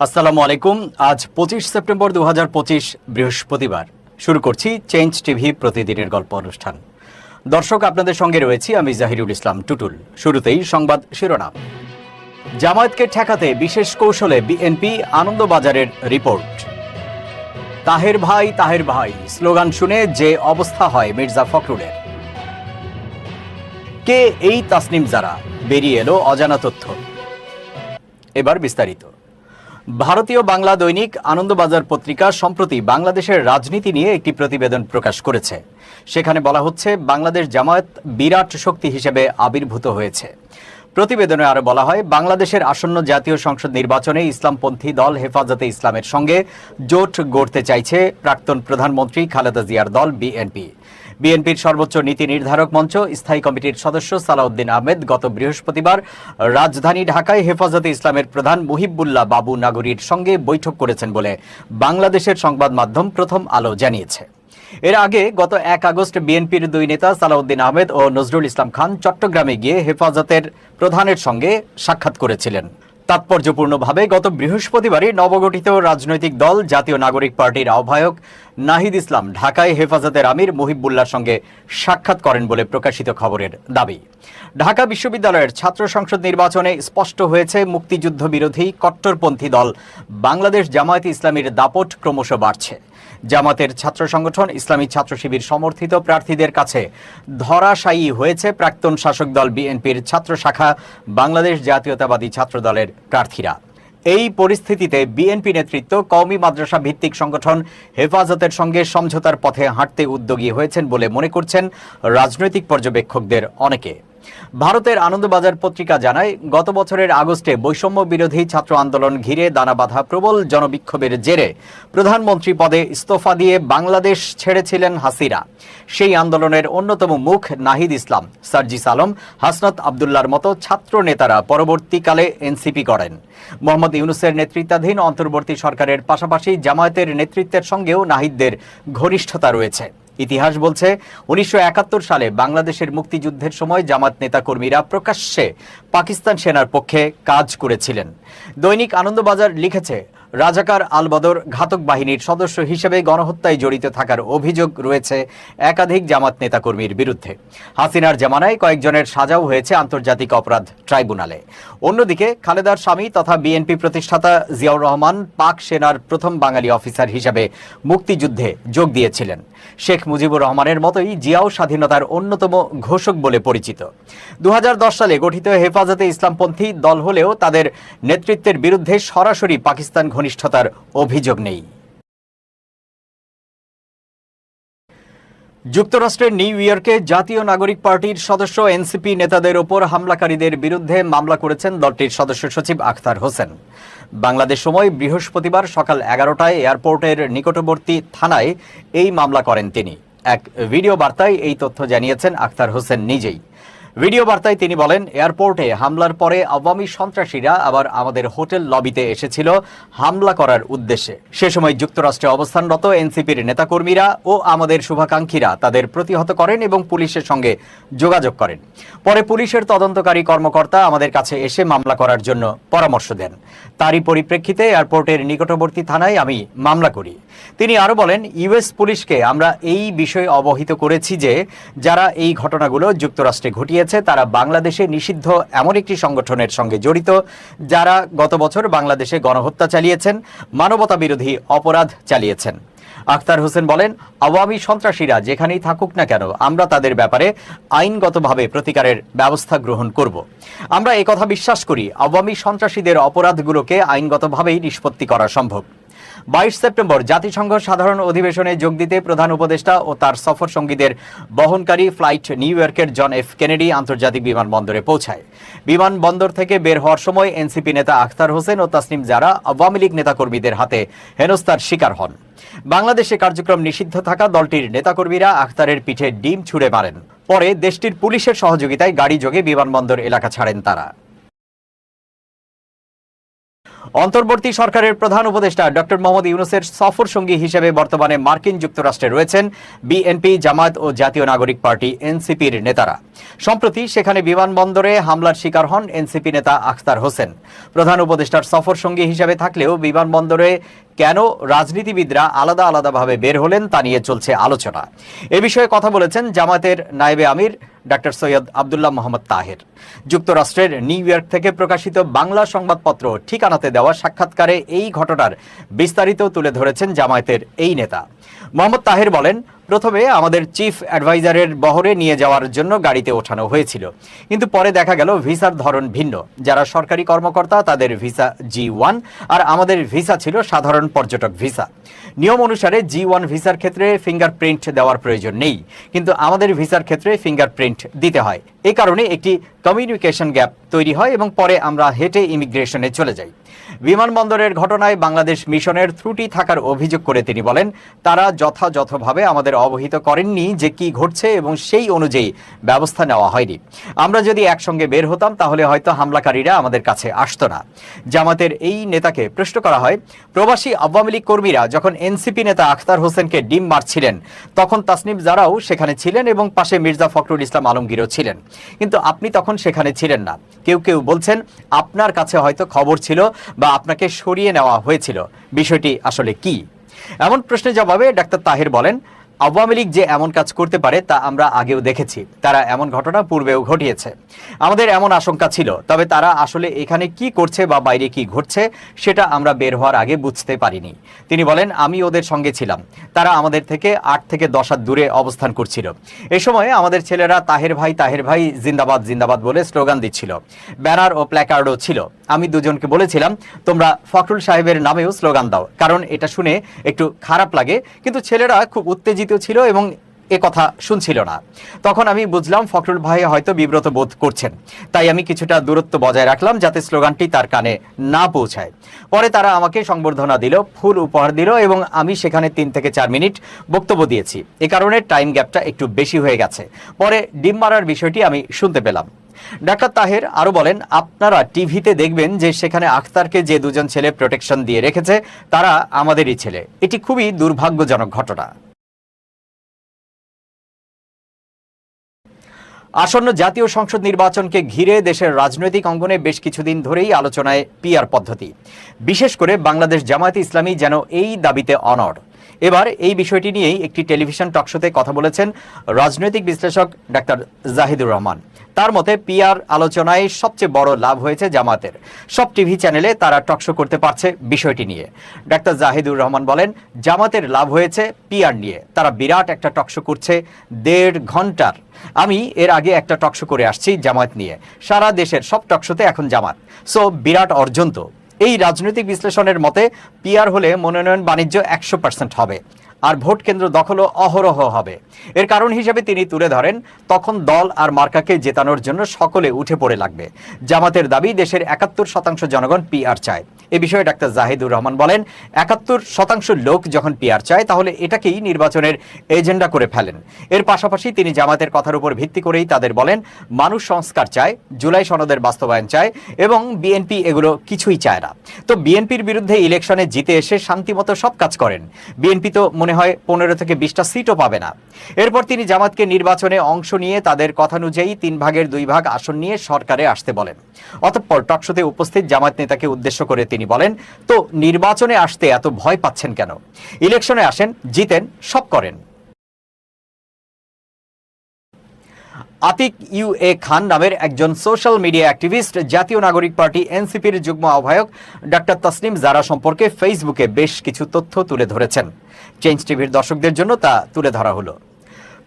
আসসালামু আলাইকুম। আজ পঁচিশ সেপ্টেম্বর দু হাজার পঁচিশ বৃহস্পতিবার। শুরু করছি চেঞ্জ টিভি প্রতিদিনের গল্প অনুষ্ঠান। দর্শক, আপনাদের সঙ্গে রয়েছি আমি জাহিরুল ইসলাম টুটুল। শুরুতেই সংবাদ শিরোনাম। জামায়াতকে ঠেকাতে বিশেষ কৌশলে বিএনপি আনন্দবাজারের রিপোর্ট। তাহের ভাই তাহের ভাই, স্লোগান শুনে যে অবস্থা হয় মির্জা ফখরুলের। কে এই তাসনিম যারা? বেরিয়ে এলো অজানা তথ্য। এবার বিস্তারিত। ভারতীয় বাংলা দৈনিক আনন্দবাজার পত্রিকা সম্প্রতি বাংলাদেশের রাজনীতি নিয়ে একটি প্রতিবেদন প্রকাশ করেছে। সেখানে বলা হচ্ছে, বাংলাদেশ জামায়াত বিরাট শক্তি হিসেবে আবির্ভূত হয়েছে। প্রতিবেদনে আরও বলা হয়, বাংলাদেশের আসন্ন জাতীয় সংসদ নির্বাচনে ইসলামপন্থী দল হেফাজতে ইসলামের সঙ্গে জোট গড়তে চাইছে প্রাক্তন প্রধানমন্ত্রী খালেদা জিয়ার দল বিএনপি। বিএনপির সর্বোচ্চ নীতি নির্ধারক মঞ্চ, স্থায়ী কমিটির সদস্য সালাউদ্দিন আহমেদ গত বৃহস্পতিবার রাজধানী ঢাকায় হেফাজতে ইসলামের প্রধান মুহিবুল্লাহ বাবু নাগরীর সঙ্গে বৈঠক করেছেন বলে বাংলাদেশের সংবাদ মাধ্যম প্রথম আলো জানিয়েছে। এর আগে গত এক আগস্ট বিএনপির দুই নেতা সালাউদ্দিন আহমেদ ও নজরুল ইসলাম খান চট্টগ্রামে গিয়ে হেফাজতের প্রধানের সঙ্গে সাক্ষাৎ করেছিলেন। তাৎপর্যপূর্ণভাবে গত বৃহস্পতিবারই নবগঠিত রাজনৈতিক দল জাতীয় নাগরিক পার্টির আহ্বায়ক নাহিদ ইসলাম ঢাকায় হেফাজতের আমির মুহিবুল্লাহর সঙ্গে সাক্ষাৎ করেন বলে প্রকাশিত খবরের দাবি। ঢাকা বিশ্ববিদ্যালয়ের ছাত্র সংসদ নির্বাচনে স্পষ্ট হয়েছে, মুক্তিযুদ্ধ বিরোধী কট্টরপন্থী দল বাংলাদেশ জামায়াত ইসলামীর দাপট ক্রমশ বাড়ছে। জামাতের ছাত্র সংগঠন ইসলামী ছাত্র শিবির সমর্থিত প্রার্থীদের কাছে ধরাশায়ী হয়েছে প্রাক্তন শাসক দল বিএনপির ছাত্র শাখা বাংলাদেশ জাতীয়তাবাদী ছাত্র দলের প্রার্থীরা। এই পরিস্থিতিতে বিএনপি নেতৃত্ব কওমি মাদ্রাসা ভিত্তিক সংগঠন হেফাজতের সঙ্গে সমঝোতার পথে হাঁটতে উদ্যোগী হয়েছেন বলে মনে করছেন রাজনৈতিক পর্যবেক্ষকদের অনেকে। ভারতের আনন্দবাজার পত্রিকা জানায়, গত বছরের আগস্টে বৈষম্য বিরোধী ছাত্র আন্দোলন ঘিরে দানা বাঁধা প্রবল জনবিক্ষোভের জেরে প্রধানমন্ত্রী পদে ইস্তফা দিয়ে বাংলাদেশ ছেড়েছিলেন হাসিরা সেই আন্দোলনের অন্যতম মুখ নাহিদ ইসলাম। সার্জিস আলম, হাসনাত আবদুল্লার মতো ছাত্র নেতারা পরবর্তীকালে এনসিপি করেন। মোহাম্মদ ইউনুসের নেতৃত্বাধীন অন্তর্বর্তী সরকারের পাশাপাশি জামায়াতের নেতৃত্বের সঙ্গেও নাহিদদের ঘনিষ্ঠতা রয়েছে। ইতিহাস বলছে, উনিশশো একাত্তর সালে বাংলাদেশের মুক্তিযুদ্ধের সময় জামাত নেতাকর্মীরা প্রকাশ্যে পাকিস্তান সেনার পক্ষে কাজ করেছিলেন। দৈনিক আনন্দবাজার লিখেছে, রাজাকার আলবদর ঘাতক বাহিনীর সদস্য হিসেবে গণহত্যায় জড়িত থাকার অভিযোগ রয়েছে একাধিক জামাত নেতাকর্মীর বিরুদ্ধে। হাসিনার জামানায় কয়েকজনের সাজাও হয়েছে আন্তর্জাতিক অপরাধ ট্রাইব্যুনালে। অন্যদিকে খালেদার স্বামী তথা বিএনপি প্রতিষ্ঠাতা জিয়াউর রহমান পাক সেনার প্রথম বাঙালি অফিসার হিসেবে মুক্তিযুদ্ধে যোগ দিয়েছিলেন। শেখ মুজিবুর রহমানের মতোই জিয়াও স্বাধীনতার অন্যতম ঘোষক বলে পরিচিত। দু হাজার দশ সালে গঠিত হেফাজতে ইসলামপন্থী দল হলেও তাদের নেতৃত্বের বিরুদ্ধে সরাসরি পাকিস্তান ঘনিষ্ঠতার অভিযোগ নেই। যুক্তরাষ্ট্রের নিউ ইয়র্কে জাতীয় নাগরিক পার্টির সদস্য এনসিপি নেতাদের ওপর হামলাকারীদের বিরুদ্ধে মামলা করেছেন দলটির সদস্য সচিব আখতার হোসেন। বাংলাদেশ সময় বৃহস্পতিবার সকাল এগারোটায় এয়ারপোর্টের নিকটবর্তী থানায় এই মামলা করেন তিনি। এক ভিডিও বার্তায় এই তথ্য জানিয়েছেন আখতার হোসেন নিজেই। ভিডিও বার্তায় তিনি বলেন, এয়ারপোর্টে হামলার পরে আওয়ামী সন্ত্রাসীরা আবার আমাদের হোটেল লবিতে এসেছিল হামলা করার উদ্দেশ্যে। সে সময় যুক্তরাষ্ট্রে অবস্থানরত এনসিপির নেতাকর্মীরা ও আমাদের শুভাকাঙ্ক্ষীরা তাদের প্রতিহত করেন এবং পুলিশের সঙ্গে যোগাযোগ করেন। পরে পুলিশের তদন্তকারী কর্মকর্তা আমাদের কাছে এসে মামলা করার জন্য পরামর্শ দেন। তারই পরিপ্রেক্ষিতে এয়ারপোর্টের নিকটবর্তী থানায় আমি মামলা করি। তিনি আরও বলেন, ইউএস পুলিশকে আমরা এই বিষয়ে অবহিত করেছি যে, যারা এই ঘটনাগুলো যুক্তরাষ্ট্রে ঘটিয়েছে তারা বাংলাদেশে নিষিদ্ধ এমন একটি সংগঠনের সঙ্গে জড়িত, যারা গত বছর বাংলাদেশে গণহত্যা চালিয়েছেন, মানবতা বিরোধী অপরাধ চালিয়েছেন। আখতার হোসেন বলেন, আওয়ামী সন্ত্রাসীরা যেখানেই থাকুক না কেন, আমরা তাদের ব্যাপারে আইনগতভাবে প্রতিকারের ব্যবস্থা গ্রহণ করব। আমরা একথা বিশ্বাস করি, আওয়ামী সন্ত্রাসীদের অপরাধগুলোকে আইনগতভাবেই নিষ্পত্তি করা সম্ভব। বাইশ সেপ্টেম্বর জাতিসংঘ সাধারণ অধিবেশনে যোগ দিতে প্রধান উপদেষ্টা ও তার সফর সঙ্গীদের বহনকারী ফ্লাইট নিউ ইয়র্কের জন এফ কেনেডি আন্তর্জাতিক বিমানবন্দরে পৌঁছায়। বিমানবন্দর থেকে বের হওয়ার সময় এনসিপি নেতা আখতার হোসেন ও তাসনিম জারা আওয়ামী লীগ নেতাকর্মীদের হাতে হেনস্তার শিকার হন। বাংলাদেশে কার্যক্রম নিষিদ্ধ থাকা দলটির নেতাকর্মীরা আখতারের পিঠে ডিম ছুড়ে মারেন। পরে দেশটির পুলিশের সহযোগিতায় গাড়ি যোগে বিমানবন্দর এলাকা ছাড়েন তারা। অন্তর্বর্তী সরকারের প্রধান উপদেষ্টা ডক্টর মোহাম্মদ ইউনুসের সফর সঙ্গী হিসেবে বর্তমানে মার্কিন যুক্তরাষ্ট্রে রয়েছেন বিএনপি, জামায়াত ও জাতীয় নাগরিক পার্টি, এনসিপির নেতারা। সম্প্রতি সেখানে বিমানবন্দরে হামলার শিকার হন এনসিপি নেতা আখতার হোসেন। প্রধান উপদেষ্টার সফর সঙ্গী হিসেবে থাকলেও বিমানবন্দরে কেন রাজনীতিবিদরা আলাদা আলাদাভাবে বের হলেন তা নিয়ে চলছে আলোচনা। এ বিষয়ে কথা বলেছেন জামায়াতের নায়েবে আমির ডাক্তার সৈয়দ আবদুল্লাহ মোহাম্মদ তাহের। যুক্তরাষ্ট্রের নিউ ইয়র্ক থেকে প্রকাশিত বাংলা সংবাদপত্র ঠিকানাতে দেওয়া সাক্ষাৎকারে এই ঘটনার বিস্তারিত তুলে ধরেছেন জামায়াতের এই নেতা। মোহাম্মদ তাহের বলেন প্রথমে আমাদের চিফ অ্যাডভাইজারের বহরে নিয়ে যাওয়ার জন্য গাড়িতে ওঠানো হয়েছিল। কিন্তু পরে দেখা গেল ভিসার ধরন ভিন্ন। যারা সরকারি কর্মকর্তা, তাদের ভিসা জি ওয়ান আর আমাদের ভিসা ছিল সাধারণ পর্যটক ভিসা। নিয়ম অনুসারে জি ওয়ান ভিসার ক্ষেত্রে ফিঙ্গারপ্রিন্ট দেওয়ার প্রয়োজন নেই। কিন্তু আমাদের ভিসার ক্ষেত্রে ফিঙ্গারপ্রিন্ট দিতে হয়। এ কারণে একটি কমিউনিকেশন গ্যাপ তৈরি হয় এবং পরে আমরা হেঁটে ইমিগ্রেশনে চলে যাই। বিমানবন্দরের ঘটনায় বাংলাদেশ মিশনের ত্রুটি থাকার অভিযোগ করে তিনি বলেন, তারা যথাযথভাবে আমাদের অবহিত করেননি যে কি ঘটছে এবং সেই অনুযায়ী ব্যবস্থা নেওয়া হয়নি। আমরা যদি একসঙ্গে বের হতাম, তাহলে হয়তো হামলাকারীরা আমাদের কাছে আসতো না। জামাতের এই নেতাকে প্রশ্ন করা হয়, প্রবাসী আওয়ামী লীগ কর্মীরা যখন এনসিপি নেতা আখতার হোসেনকে ডিম মারছিলেন, তখন তাসনিম জারাও সেখানে ছিলেন এবং পাশে মির্জা ফখরুল ইসলাম আলমগীরও ছিলেন। কিন্তু আপনি তখন সেখানে ছিলেন না। কেউ কেউ বলছেন, আপনার কাছে হয়তো খবর ছিল বা আপনাকে সরিয়ে নেওয়া হয়েছিল। বিষয়টি আসলে কি? এমন প্রশ্নের জবাবে ডাক্তার তাহের বলেন আওয়ামী লীগ যে এমন কাজ করতে পারে তা আমরা আগেও দেখেছি। তারা এমন ঘটনা পূর্বেও ঘটিয়েছে। আমাদের এমন আশঙ্কা ছিল, তবে তারা আসলে এখানে কি করছে বা বাইরে কি ঘটছে সেটা আমরা বের হওয়ার আগে বুঝতে পারিনি। তিনি বলেন, আমি ওদের সঙ্গে ছিলাম। তারা আমাদের থেকে আট থেকে দশ হাত দূরে অবস্থান করছিল। এ সময় আমাদের ছেলেরা তাহের ভাই তাহের ভাই, জিন্দাবাদ জিন্দাবাদ বলে স্লোগান দিচ্ছিল। ব্যানার ও প্ল্যাকার্ডও ছিল। আমি দুজনকে বলেছিলাম, তোমরা ফখরুল সাহেবের নামেও স্লোগান দাও, কারণ এটা শুনে একটু খারাপ লাগে। কিন্তু ছেলেরা খুব উত্তেজিত ছিল এবং এ কথা শুনছিল না। তখন আমি বুঝলাম, ফখরুল ভাই হয়তো বিব্রত বোধ করছেন। তাই আমি কিছুটা দূরত্ব বজায় রাখলাম যাতে স্লোগানটি তার কানে না পৌঁছায়। পরে তারা আমাকে সংবর্ধনা দিল, ফুল উপহার দিল এবং আমি সেখানে তিন থেকে চার মিনিট বক্তব্য দিয়েছি। এ কারণে টাইম গ্যাপটা একটু বেশি হয়ে গেছে। পরে ডিম মারার বিষয়টি আমি শুনতে পেলাম। ডাক্তার তাহের আরও বলেন, আপনারা টিভিতে দেখবেন যে সেখানে আখতারকে যে দুজন ছেলে প্রোটেকশন দিয়ে রেখেছে, তারা আমাদেরই ছেলে। এটি খুবই দুর্ভাগ্যজনক ঘটনা। আসন্ন জাতীয় সংসদ নির্বাচনকে ঘিরে দেশের রাজনৈতিক অঙ্গনে বেশ কিছুদিন ধরেই আলোচনায় পিআর পদ্ধতি। বিশেষ করে বাংলাদেশ জামায়াতে ইসলামী যেন এই দাবিতে অনড়। এবার এই বিষয়টি নিয়েই একটি টেলিভিশন টকশোতে কথা বলেছেন রাজনৈতিক বিশ্লেষক ডাক্তার জাহিদুর রহমান। তার মতে পিআর আলোচনায় সবচেয়ে বড় লাভ হয়েছে জামাতের। সব টিভি চ্যানেলে তারা টকশো করতে পারছে বিষয়টি নিয়ে। ডাক্তার জাহিদুর রহমান বলেন, জামাতের লাভ হয়েছে পিআর নিয়ে। তারা বিরাট একটা টকশো করছে দেড় ঘণ্টার। আমি এর আগে একটা টকশো করে আসছি জামাত নিয়ে। সারা দেশের সব টকশোতে এখন জামাত। সো বিরাট অর্জন তো। এই রাজনৈতিক বিশ্লেষণের মতে, পিআর হলে মনোনয়ন বাণিজ্য একশো পার্সেন্ট হবে, আর ভোট কেন্দ্র দখলও অহরহ হবে। এর কারণ হিসেবে তিনি তুলে ধরেন, তখন দল আর মার্কাকে জেতানোর জন্য সকলে উঠে পড়ে লাগবে। জামাতের দাবি, দেশের একাত্তর শতাংশ জনগণ পিআর চায়। এ বিষয়ে ডাক্তার জাহিদুর রহমান বলেন, একাত্তর শতাংশ লোক যখন পিআর চায়, তাহলে এটাকেই নির্বাচনের এজেন্ডা করে ফেলেন। এর পাশাপাশি তিনি জামাতের কথার উপর ভিত্তি করেই তাদের বলেন, মানুষ সংস্কার চায়, জুলাই সনদের বাস্তবায়ন চায় এবং বিএনপি এগুলো কিছুই চায় না। তো বিএনপির বিরুদ্ধে ইলেকশনে জিতে এসে শান্তিমতো সব কাজ করেন। বিএনপি তো মনে হয় পনেরো থেকে বিশটা সিটও পাবে না। এরপর তিনি জামাতকে নির্বাচনে অংশ নিয়ে তাদের কথানুযায়ী তিন ভাগের দুই ভাগ আসন নিয়ে সরকারে আসতে বলেন। অতঃপর টকশোতে উপস্থিত জামাত নেতাকে উদ্দেশ্য করে তিনি বলেন, তো নির্বাচনে আসতে এত ভয় পাচ্ছেন কেন? ইলেকশনে আসেন, জিতেন, সব করেন। আতিক ইউ এ খান নামের একজন সোশ্যাল মিডিয়া অ্যাক্টিভিস্ট, জাতীয় নাগরিক পার্টি এনসিপির যুগ্ম আহ্বায়ক ডাক্তার তসনিম জারা সম্পর্কে ফেসবুকে বেশ কিছু তথ্য তুলে ধরেছেন। চেঞ্জ টিভির দর্শকদের জন্য তা তুলে ধরা হলো।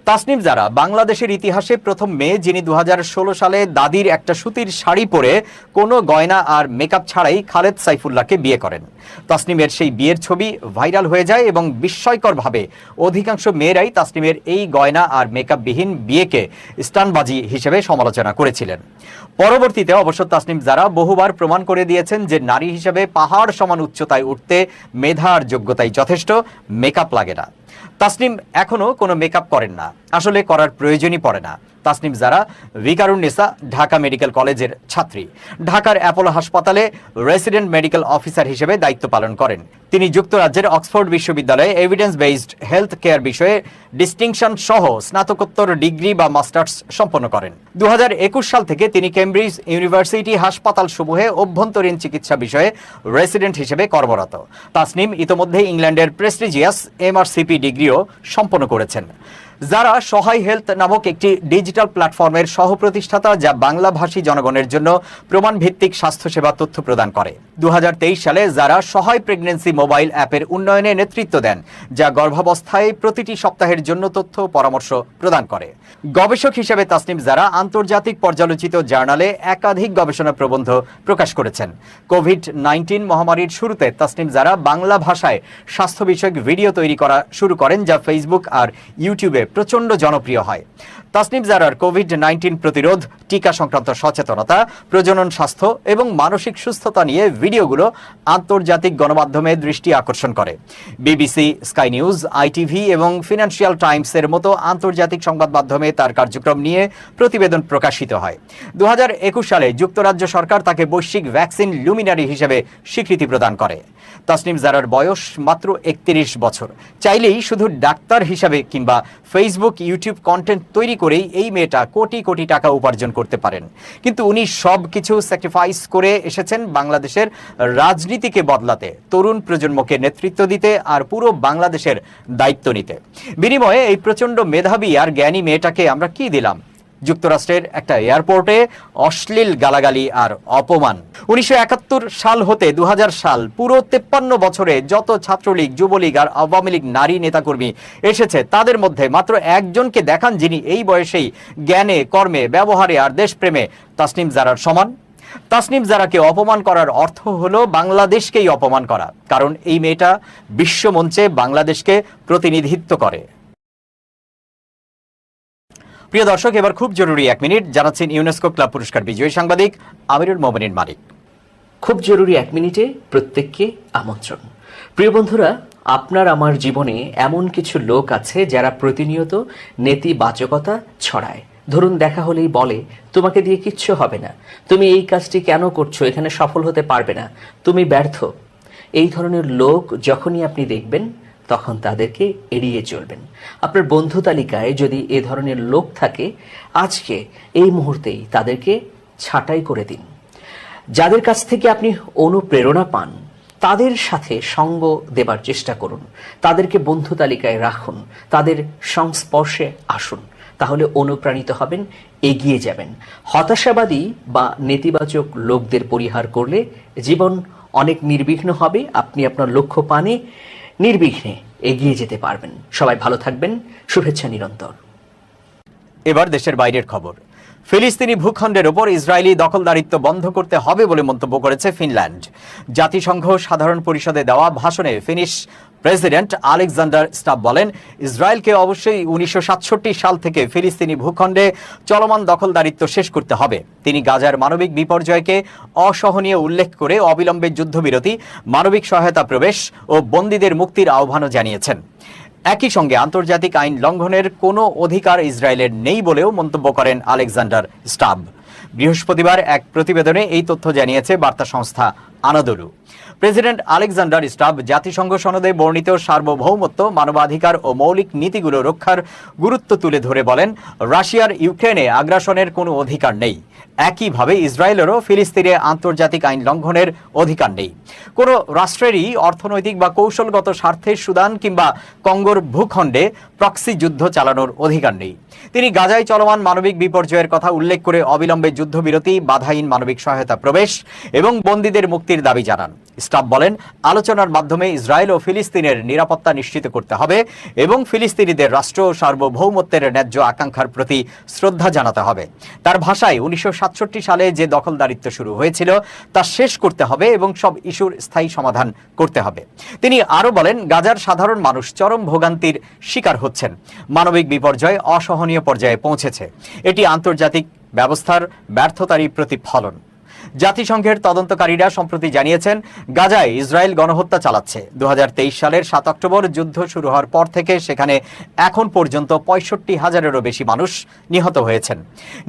তাসনিম জারা, বাংলাদেশের ইতিহাসে প্রথম মেয়ে যিনি দু হাজার ষোলো সালে দাদির একটা সুতির শাড়ি পরে কোনো গয়না আর মেকআপ ছাড়াই খালেদ সাইফুল্লাহকে বিয়ে করেন। তাসনিমের সেই বিয়ের ছবি ভাইরাল হয়ে যায় এবং বিস্ময়করভাবে অধিকাংশ মেয়েরাই তাসনিমের এই গয়না আর মেকআপবিহীন বিয়েকে স্টানবাজি হিসেবে সমালোচনা করেছিলেন। পরবর্তীতে অবশ্য তাসনিম জারা বহুবার প্রমাণ করে দিয়েছেন যে নারী হিসেবে পাহাড় সমান উচ্চতায় উঠতে মেধা আর যোগ্যতাই যথেষ্ট, মেকআপ লাগে না। তাসনিম এখনও কোনো মেকআপ করেন না। আসলে করার প্রয়োজনই পড়ে না। তাসনিম জারা ভিকারুন্নেসা ঢাকা মেডিকেল কলেজের ছাত্রী। ঢাকার অ্যাপোলো হাসপাতালে রেসিডেন্ট মেডিকেল অফিসার হিসেবে দায়িত্ব পালন করেন। তিনি যুক্তরাজ্যের অক্সফোর্ড বিশ্ববিদ্যালয়ে এভিডেন্স বেসড হেলথ কেয়ার বিষয়ে ডিস্টিংশন সহ স্নাতকোত্তর ডিগ্রি বা মাস্টার্স সম্পন্ন করেন। দু হাজার একুশ সাল থেকে তিনি কেমব্রিজ ইউনিভার্সিটি হাসপাতাল সমূহে অভ্যন্তরীণ চিকিৎসা বিষয়ে রেসিডেন্ট হিসেবে কর্মরত। তাসনিম ইতোমধ্যে ইংল্যান্ডের প্রেস্টিজিয়াস এমআরসিপি ডিগ্রিও সম্পন্ন করেছেন। যারা সহায় হেলথ নামক একটি ডিজিটাল প্ল্যাটফর্মের সহ প্রতিষ্ঠাতা যা বাংলাভাষী জনগণের জন্য প্রমাণ ভিত্তিক স্বাস্থ্যসেবা তথ্য প্রদান করে। দু হাজার তেইশ সালে যারা সহায় প্রেগন্যান্সি মোবাইল অ্যাপের উন্নয়নে নেতৃত্ব দেন, যা গর্ভাবস্থায় প্রতিটি সপ্তাহের জন্য তথ্য পরামর্শ প্রদান করে। গবেষক হিসেবে তাসনিম যারা আন্তর্জাতিক পর্যালোচিত জার্নালে একাধিক গবেষণা প্রবন্ধ প্রকাশ করেছেন। কোভিড নাইন্টিন মহামারীর শুরুতে তাসনিম যারা বাংলা ভাষায় স্বাস্থ্য বিষয়ক ভিডিও তৈরি করা শুরু করেন, যা ফেসবুক আর ইউটিউবে প্রচণ্ড জনপ্রিয় হয়। তাসনিম জারার কোভিড নাইন্টিন প্রতিরোধ, টিকা সংক্রান্ত সচেতনতা, প্রজনন স্বাস্থ্য এবং মানসিক সুস্থতা নিয়ে ভিডিওগুলো আন্তর্জাতিক গণমাধ্যমে দৃষ্টি আকর্ষণ করে। বিবিসি, স্কাই নিউজ, আইটিভি এবং ফিনান্সিয়াল টাইমসের মতো আন্তর্জাতিক সংবাদ মাধ্যমে তার কার্যক্রম নিয়ে প্রতিবেদন প্রকাশিত হয়। দু হাজার একুশ সালে যুক্তরাজ্য সরকার তাকে বৈশ্বিক ভ্যাকসিন লুমিনারি হিসেবে স্বীকৃতি প্রদান করে। তাসনিম জারার বয়স মাত্র একত্রিশ বছর। চাইলেই শুধু ডাক্তার হিসাবে কিংবা ফেসবুক ইউটিউব কন্টেন্ট তৈরি করেই এই মেয়েটা কোটি কোটি টাকা উপার্জন করতে পারেন। কিন্তু উনি সব কিছু স্যাক্রিফাইস করে এসেছেন বাংলাদেশের রাজনীতিকে বদলাতে, তরুণ প্রজন্মকে নেতৃত্ব দিতে আর পুরো বাংলাদেশের দায়িত্ব নিতে। বিনিময়ে এই প্রচণ্ড মেধাবী আর জ্ঞানী মেয়েটাকে আমরা কি দিলাম? যুক্তরাষ্ট্রের একটা এয়ারপোর্টে অশ্লীল গালাগালি আর অপমান। উনিশশো একাত্তর সাল হতে দু হাজার সাল পুরো তেপ্পান্ন বছরে যত ছাত্রলীগ, যুবলীগ আর আওয়ামী লীগ নারী নেতাকর্মী এসেছে, তাদের মধ্যে মাত্র একজনকে দেখান যিনি এই বয়সেই জ্ঞানে, কর্মে, ব্যবহারে আর দেশপ্রেমে তাসনিম জারার সমান। তাসনিম জারাকে অপমান করার অর্থ হলো বাংলাদেশকেই অপমান করা, কারণ এই মেয়েটা বিশ্বমঞ্চে বাংলাদেশকে প্রতিনিধিত্ব করে। প্রিয় দর্শক, এবার খুব জরুরি এক মিনিট। জানাচ্ছেন ইউনেস্কো ক্লাব পুরস্কার বিজয়ী সাংবাদিক আমিরুল মোমিনীর মালিক। খুব জরুরি এক মিনিটে প্রত্যেককে আমন্ত্রণ। প্রিয় বন্ধুরা, আপনার আমার জীবনে এমন কিছু লোক আছে যারা প্রতিনিয়ত নেতিবাচকতা ছড়ায়। ধরুন, দেখা হলেই বলে, তোমাকে দিয়ে কিচ্ছু হবে না। তুমি এই কাজটি কেন করছ? এখানে সফল হতে পারবে না। তুমি ব্যর্থ। এই ধরনের লোক যখনই আপনি দেখবেন তখন তাদেরকে এড়িয়ে চলবেন। আপনার বন্ধু তালিকায় যদি এ ধরনের লোক থাকে, আজকে এই মুহূর্তেই তাদেরকে ছাঁটাই করে দিন। যাদের কাছ থেকে আপনি অনুপ্রেরণা পান, তাদের সাথে সঙ্গ দেবার চেষ্টা করুন। তাদেরকে বন্ধু তালিকায় রাখুন। তাদের সংস্পর্শে আসুন। তাহলে অনুপ্রাণিত হবেন, এগিয়ে যাবেন। হতাশাবাদী বা নেতিবাচক লোকদের পরিহার করলে জীবন অনেক নির্বিঘ্ন হবে। আপনি আপনার লক্ষ্য পানে নির্বিঘ্নে এগিয়ে যেতে পারবেন। সবাই ভালো থাকবেন। শুভেচ্ছা নিরন্তর। এবার দেশের বাইরের খবর। ফিলিস্তিনি ভূখণ্ডের ওপর ইসরায়েলি দখলদারিত্ব বন্ধ করতে হবে বলে মন্তব্য করেছে ফিনল্যান্ড। জাতিসংঘ সাধারণ পরিষদে দেওয়া ভাষণে ফিনিশ প্রেসিডেন্ট আলেকজান্ডার স্টাব বলেন, ইসরায়েলকে অবশ্যই উনিশশো সাতষট্টি সাল থেকে ফিলিস্তিনি ভূখণ্ডে চলমান দখলদারিত্ব শেষ করতে হবে। তিনি গাজার মানবিক বিপর্যয়কে অসহনীয় উল্লেখ করে অবিলম্বে যুদ্ধবিরতি, মানবিক সহায়তা প্রবেশ ও বন্দীদের মুক্তির আহ্বানও জানিয়েছেন। একই সঙ্গে আন্তর্জাতিক আইন লঙ্ঘনের কোনো অধিকার ইসরায়েলের নেই বলেও মন্তব্য করেন আলেকজান্ডার স্টাব। বৃহস্পতিবার এক প্রতিবেদনে এই তথ্য জানিয়েছে বার্তা সংস্থা আনাদলু প্রেসিডেন্ট আলেকজান্ডার স্টাব জাতিসংঘ সনদে বর্ণিত সার্বভৌমত্ব, মানবাধিকার ও মৌলিক নীতিগুলো রক্ষার গুরুত্ব তুলে ধরে বলেন, রাশিয়ার ইউক্রেনে আগ্রাসনের কোনো অধিকার নেই। একইভাবে ইসরায়েলেরও ফিলিস্তিনে আন্তর্জাতিক আইন লঙ্ঘনের অধিকার নেই। কোনো রাষ্ট্রেরই অর্থনৈতিক বা কৌশলগত স্বার্থে সুদান কিংবা কঙ্গোর ভূখণ্ডে প্রক্সি যুদ্ধ চালানোর অধিকার নেই। তিনি গাজায় চলমান মানবিক বিপর্যয়ের কথা উল্লেখ করে অবিলম্বে যুদ্ধবিরতি, বাধাহীন মানবিক সহায়তা প্রবেশ এবং বন্দীদের মুক্তির দাবি জানান। স্টাফ বলেন, আলোচনার মাধ্যমে ইসরায়েল ও ফিলিস্তিনের নিরাপত্তা নিশ্চিত করতে হবে এবং ফিলিস্তিনিদের রাষ্ট্র ও সার্বভৌমত্বের ন্যায্য আকাঙ্ক্ষার প্রতি শ্রদ্ধা জানাতে হবে। তার ভাষায় উনিশশো সাতষট্টি সালে যে দখলদারিত্ব শুরু হয়েছিল তা শেষ করতে হবে এবং সব ইস্যুর স্থায়ী সমাধান করতে হবে। তিনি আরও বলেন, গাজার সাধারণ মানুষ চরম ভোগান্তির শিকার হচ্ছেন। মানবিক বিপর্যয় অসহনীয় পর্যায়ে পৌঁছেছে। এটি আন্তর্জাতিক ব্যবস্থার ব্যর্থতারই প্রতিফলন। জাতিসংঘের তদন্তকারীরা সম্প্রতি জানিয়েছেন, গাজায় ইসরায়েল গণহত্যা চালাচ্ছে। দু হাজার তেইশ সালের সাত অক্টোবর যুদ্ধ শুরু হওয়ার পর থেকে সেখানে এখন পর্যন্ত পঁয়ষট্টি হাজারেরও বেশি মানুষ নিহত হয়েছেন।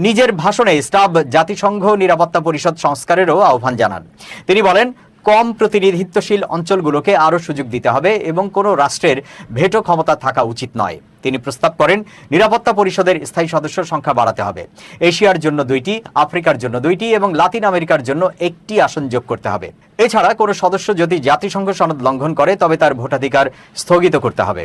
নিজের ভাষণে স্টাব জাতিসংঘ নিরাপত্তা পরিষদ সংস্কারেরও আহ্বান জানান। তিনি বলেন, কম প্রতিনিধিত্বশীল অঞ্চলগুলোকে আরও সুযোগ দিতে হবে এবং কোনো রাষ্ট্রের ভেটো ক্ষমতা থাকা উচিত নয়। তিনি প্রস্তাব করেন, নিরাপত্তা পরিষদের স্থায়ী সদস্য সংখ্যা বাড়াতে হবে। এশিয়ার জন্য দুইটি, আফ্রিকার জন্য দুইটি এবং লাতিন আমেরিকার জন্য একটি আসন যোগ করতে হবে। এছাড়া কোনো সদস্য যদি জাতিসংঘ সনদ লঙ্ঘন করে, তবে তার ভোটাধিকার স্থগিত করতে হবে।